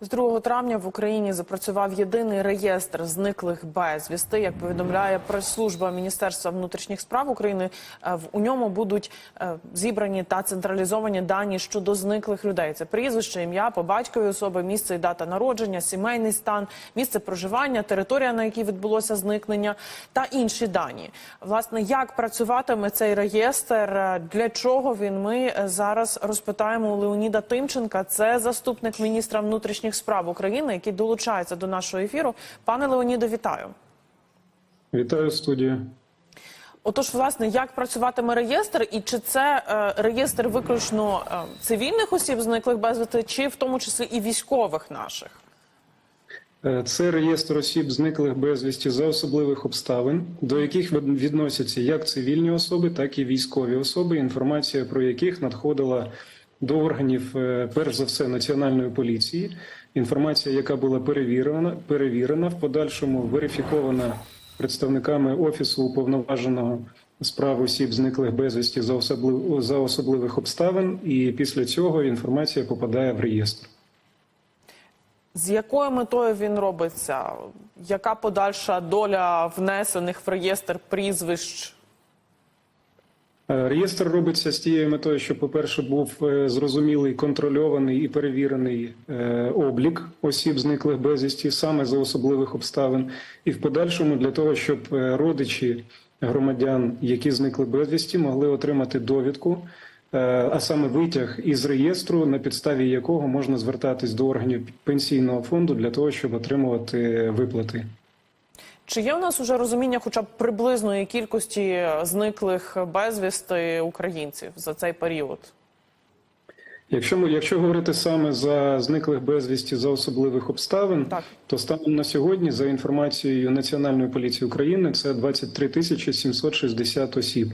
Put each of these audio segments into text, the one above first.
З 2 травня в Україні запрацював єдиний реєстр зниклих безвісти. Як повідомляє прес-служба Міністерства внутрішніх справ України, е, у ньому будуть е, зібрані та централізовані дані щодо зниклих людей. Це прізвище, ім'я, по батькові особи, місце і дата народження, сімейний стан, місце проживання, територія, на якій відбулося зникнення, та інші дані. Власне, як працюватиме цей реєстр, е, для чого він? Ми зараз розпитаємо у Леоніда Тимченка. Це заступник міністра внутрішніх справ України, який долучається до нашого ефіру. Пане Леоніде, вітаю. Вітаю студію. Отож, власне, як працюватиме реєстр, і чи це е, реєстр виключно е, цивільних осіб, зниклих безвісти, чи в тому числі і військових наших? Е, Це реєстр осіб, зниклих безвісті за особливих обставин, до яких від- відносяться як цивільні особи, так і військові особи, інформація про яких надходила до органів, е, перш за все, національної поліції. Інформація, яка була перевірена, перевірена в подальшому верифікована представниками офісу уповноваженого з прав осіб, зниклих безвісті за особливих, за особливих обставин, і після цього інформація попадає в реєстр. З якою метою він робиться? Яка подальша доля внесених в реєстр прізвищ? Е, Реєстр робиться з тією метою, що, по-перше, був е, зрозумілий, контрольований і перевірений е, облік осіб, зниклих безвісті, саме за особливих обставин, і в подальшому для того, щоб родичі громадян, які зникли безвісті, могли отримати довідку, а саме витяг із реєстру, на підставі якого можна звертатись до органів пенсійного фонду для того, щоб отримувати виплати. Чи є у нас уже розуміння, хоча б приблизної кількості зниклих безвісти українців за цей період? Якщо ми, якщо говорити саме за зниклих безвісті за особливих обставин, Так. то станом на сьогодні, за інформацією Національної поліції України, це 23 тисячі 760 осіб.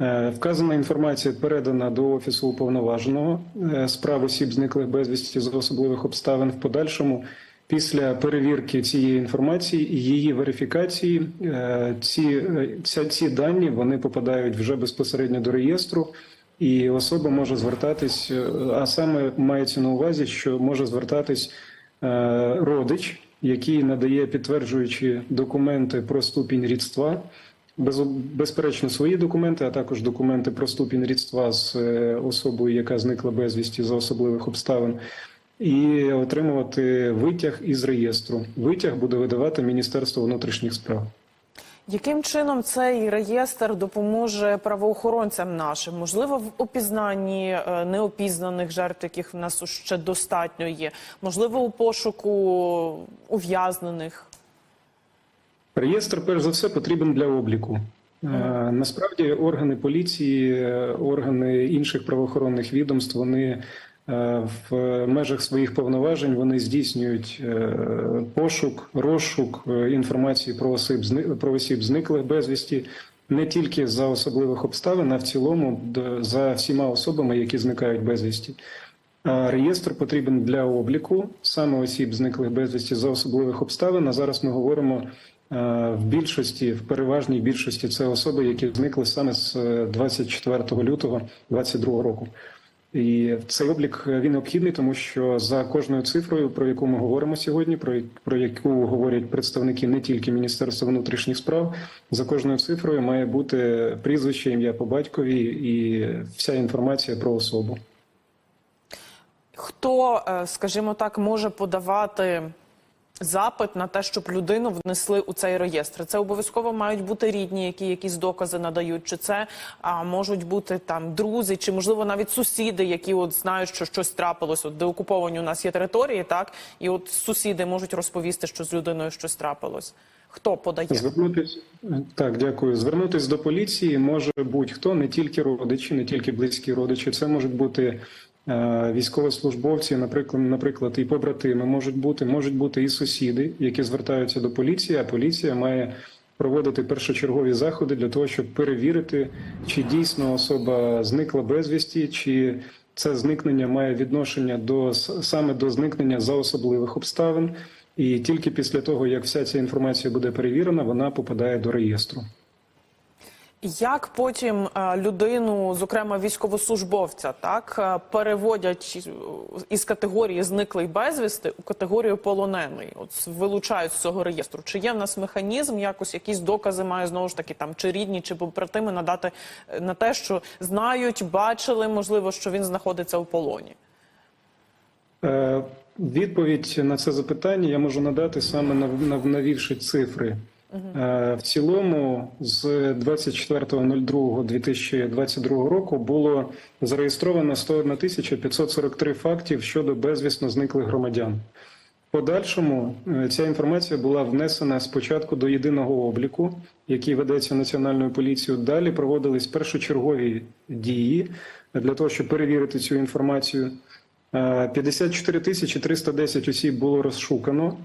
Е, Вказана інформація передана до офісу уповноваженого е, справ осіб, зниклих безвісті за особливих обставин. В подальшому, після перевірки цієї інформації і її верифікації, е, ці, е, ця- ці дані вони попадають вже безпосередньо до реєстру. І особа може звертатись, е, а саме мається на увазі, що може звертатись родич, який надає підтверджуючі документи про ступінь рідства, без, безперечно, свої документи, а також документи про ступінь рідства з особою, яка зникла безвісті за особливих обставин, і отримувати витяг із реєстру. Витяг буде видавати Міністерство внутрішніх справ. Яким чином цей реєстр допоможе правоохоронцям нашим? Можливо, в опізнанні е, неопізнаних жертв, яких в нас ще достатньо є, можливо, у пошуку ув'язнених. Реєстр, перш за все, потрібен для обліку. Е, Насправді, органи поліції, е, органи інших правоохоронних відомств, вони в межах своїх повноважень вони здійснюють е, пошук, розшук е, інформації про осіб про осіб зниклих безвісті не тільки за особливих обставин, а в цілому за всіма особами, які зникають безвісті. А Реєстр потрібен для обліку саме осіб, зниклих безвісті за особливих обставин. А зараз ми говоримо е, в більшості, в переважній більшості це особи, які зникли саме з е, 24 лютого 2022 року. І цей облік е, він необхідний, тому що за кожною цифрою, про яку ми говоримо сьогодні, про, про яку говорять представники не тільки Міністерства внутрішніх справ, за кожною цифрою має бути прізвище, ім'я по батькові і вся інформація про особу. Хто, е, скажімо так, може подавати запит на те, щоб людину внесли у цей реєстр? Це обов'язково мають бути рідні, які якісь докази надають, чи це а, можуть бути там друзі, чи можливо навіть сусіди, які от знають, що щось трапилось. От де окуповані у нас є території, так і от сусіди можуть розповісти, що з людиною щось трапилось. Хто подає? Звернутись так, дякую. Звернутись до поліції може будь-хто, не тільки родичі, не тільки близькі родичі. Це можуть бути військовослужбовці, наприклад, наприклад, і побратими можуть бути, можуть бути і сусіди, які звертаються до поліції. А поліція має проводити першочергові заходи для того, щоб перевірити, чи дійсно особа зникла безвісті, чи це зникнення має відношення до саме до зникнення за особливих обставин. І тільки після того, як вся ця інформація буде перевірена, вона попадає до реєстру. Як потім е, людину, зокрема військовослужбовця, так е, переводять із категорії зниклий безвісти у категорію полонений? От вилучають з цього реєстру. Чи є в нас механізм, якось якісь докази має знову ж таки там чи рідні, чи побратими надати е, на те, що знають, бачили, можливо, що він знаходиться у полоні? Е, Відповідь на це запитання я можу надати саме нав- нав- навівши цифри. Е, В цілому, з 24.02.2022 року було зареєстровано 101 тисяча 543 фактів щодо безвісно зниклих громадян. Подальшому е, ця інформація була внесена спочатку до єдиного обліку, який ведеться Національною поліцією. Далі проводились першочергові дії для того, щоб перевірити цю інформацію. Е, 54 тисячі 310 осіб було розшукано.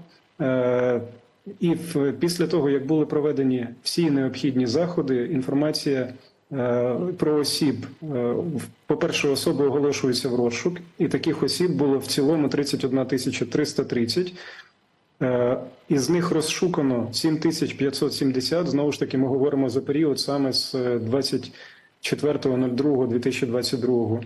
Е, І в, після того, як були проведені всі необхідні заходи, інформація е, про осіб, е, по-перше, особи оголошуються в розшук, і таких осіб було в цілому 31 тисяча 330. Е, Із них розшукано 7570. Знову ж таки, ми говоримо за період саме з е, 24.02.2022.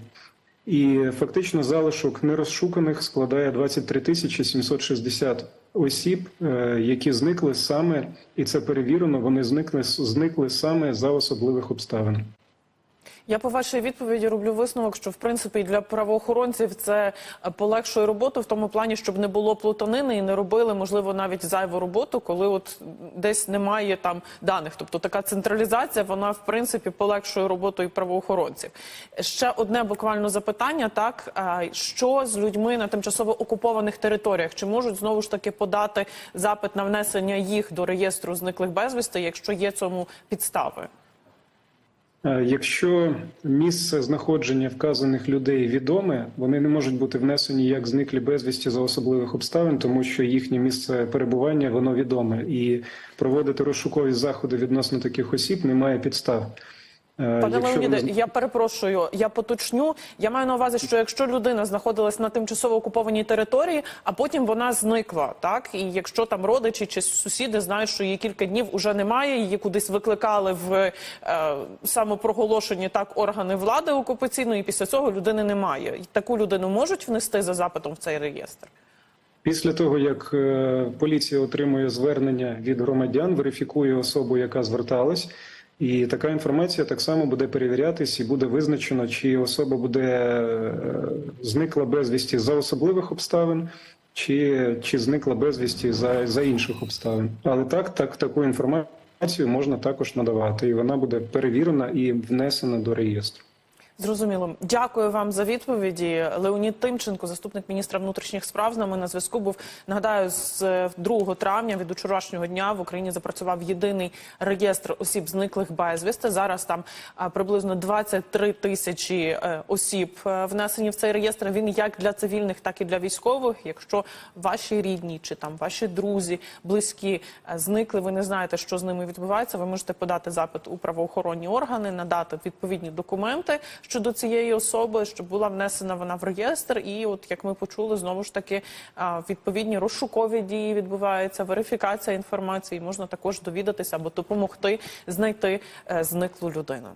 І фактично залишок нерозшуканих складає 23 тисячі 760 осіб, е, які зникли саме, і це перевірено. Вони зникли зникли саме за особливих обставин. Я по вашій відповіді роблю висновок, що в принципі для правоохоронців це е, полегшує роботу в тому плані, щоб не було плутанини і не робили, можливо, навіть зайву роботу, коли от десь немає там даних. Тобто така централізація, вона в принципі полегшує роботу і правоохоронців. Ще одне буквально запитання: так що з людьми на тимчасово окупованих територіях? Чи можуть знову ж таки подати запит на внесення їх до реєстру зниклих безвісти, якщо є цьому підстави? Е, Якщо місце знаходження вказаних людей відоме, вони не можуть бути внесені як зниклі безвісті за особливих обставин, тому що їхнє місце перебування воно відоме, і проводити розшукові заходи відносно таких осіб немає підстав. Е, Пане Леоніде, я перепрошую, я поточню. Я маю на увазі, що якщо людина знаходилась на тимчасово окупованій території, а потім вона зникла, так і якщо там родичі чи сусіди знають, що її кілька днів уже немає, її кудись викликали в е, самопроголошені так органи влади окупаційної, і після цього людини немає. І таку людину можуть внести за запитом в цей реєстр. Після того, як е, поліція отримує звернення від громадян, верифікує особу, яка зверталась, і така інформація так само буде перевірятись і буде визначено, чи особа буде е, зникла безвісті за особливих обставин, чи, чи зникла безвісті за, за інших обставин. Але так, так, таку інформацію можна також надавати, і вона буде перевірена і внесена до реєстру. Зрозуміло. Дякую вам за відповіді. Леонід Тимченко, заступник міністра внутрішніх справ, з нами на зв'язку був. Нагадаю, з е, 2 травня від вчорашнього дня в Україні запрацював єдиний реєстр осіб зниклих безвісти. Зараз там а, приблизно 23 тисячі е, осіб е, внесені в цей реєстр. Він як для цивільних, так і для військових. Якщо ваші рідні чи там ваші друзі, близькі е, зникли, ви не знаєте, що з ними відбувається. Ви можете подати запит у правоохоронні органи, надати відповідні документи щодо цієї особи, щоб була внесена вона в реєстр. І, от як ми почули, знову ж таки відповідні розшукові дії відбуваються, верифікація інформації. Можна також довідатися або допомогти знайти е, зниклу людину.